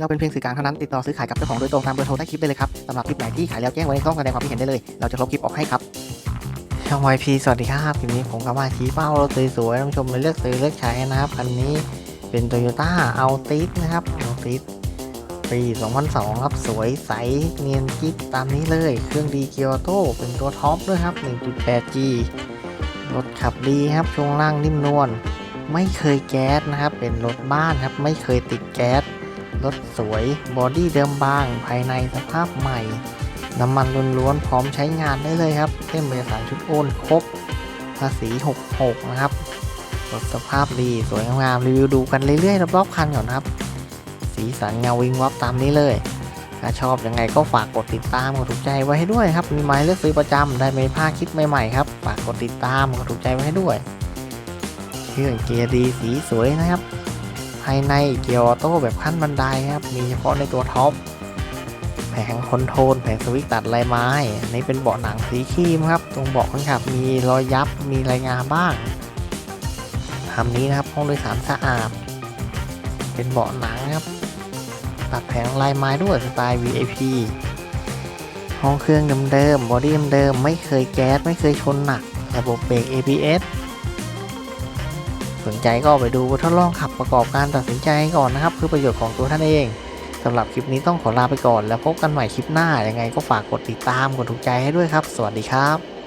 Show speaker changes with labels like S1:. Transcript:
S1: เราเป็นเพียงสื่อกลางเท่านั้นติดต่อซื้อขายกับเจ้าของโดยตรงตามเบอร์โทรใต้คลิปได้เลยครับสำหรับคลิปไหนที่ขายแล้วแจ้งไว้ในช่องแสดงความคิดเห็นได้เลย เราจะลบคลิปออกให้ครับช่องวพีสวัสดีครับคลิปนี้ผมก็มาชี้เป้ารถสวยๆท่านผู้ชมไปเลือกซื้อเลือกใช้นะครับคันนี้เป็นโตโยต้าอัลติสนะครับอัลติสปี 2002 ครับ สวยใสเนียนกิ๊บตามนี้เลย เครื่องดีเกียร์โตเป็นตัวท็อปด้วยครับ 1.8G รถขับดีครับ ช่วงล่างนิ่มนวล ไม่เคยแก๊สนะครับ เป็นรถบ้านครับ ไม่เคยติดแก๊ส รถสวย บอดี้เดิมบาง ภายในสภาพใหม่ น้ำมันล้วนๆพร้อมใช้งานได้เลยครับเล่มเอกสารชุดโอนครบ ภาษี 66 นะครับ รถสภาพดีสวยงามรีวิวดูกันเรื่อยๆรอบๆคันก่อนครับ สีสันเงาวิงวับตามนี้เลยถ้าชอบยังไงก็ฝากกดติดตามกดถูกใจไว้ให้ด้วยครับ มีไม้เลือกซื้อประจำได้ไม่พลาดคลิปใหม่ๆครับ ฝากกดติดตามกดถูกใจไว้ให้ด้วยเครื่องเกียร์ดีสีสวยนะครับายในเกียร์ออโต้แบบขั้นบันไดครับ มีเฉพาะในตัวท็อป แผงคอนโทรลแผงสวิตตัดลายไม้อันนี้เป็นเบาะหนังสีครีมครับ ตรงเบาะคนขับมีรอยยับ มีรายงาบ้างทำนี้นะครับห้องโดยสารสะอาด เป็นเบาะหนังครับ ตัดแผงลายไม้ด้วยสไตล์ VIP ห้องเครื่องเดิมๆบอดี้เดิมๆไม่เคยแก๊สไม่เคยชนหนัก ระบบเบรก ABS สนใจก็ไปดูทดลองขับประกอบการตัดสินใจก่อนนะครับ คือประโยชน์ของตัวท่านเองสำหรับคลิปนี้ต้องขอลาไปก่อน แล้วพบกันใหม่คลิปหน้ายังไงก็ฝากกดติดตามกดถูกใจให้ด้วยครับ สวัสดีครับ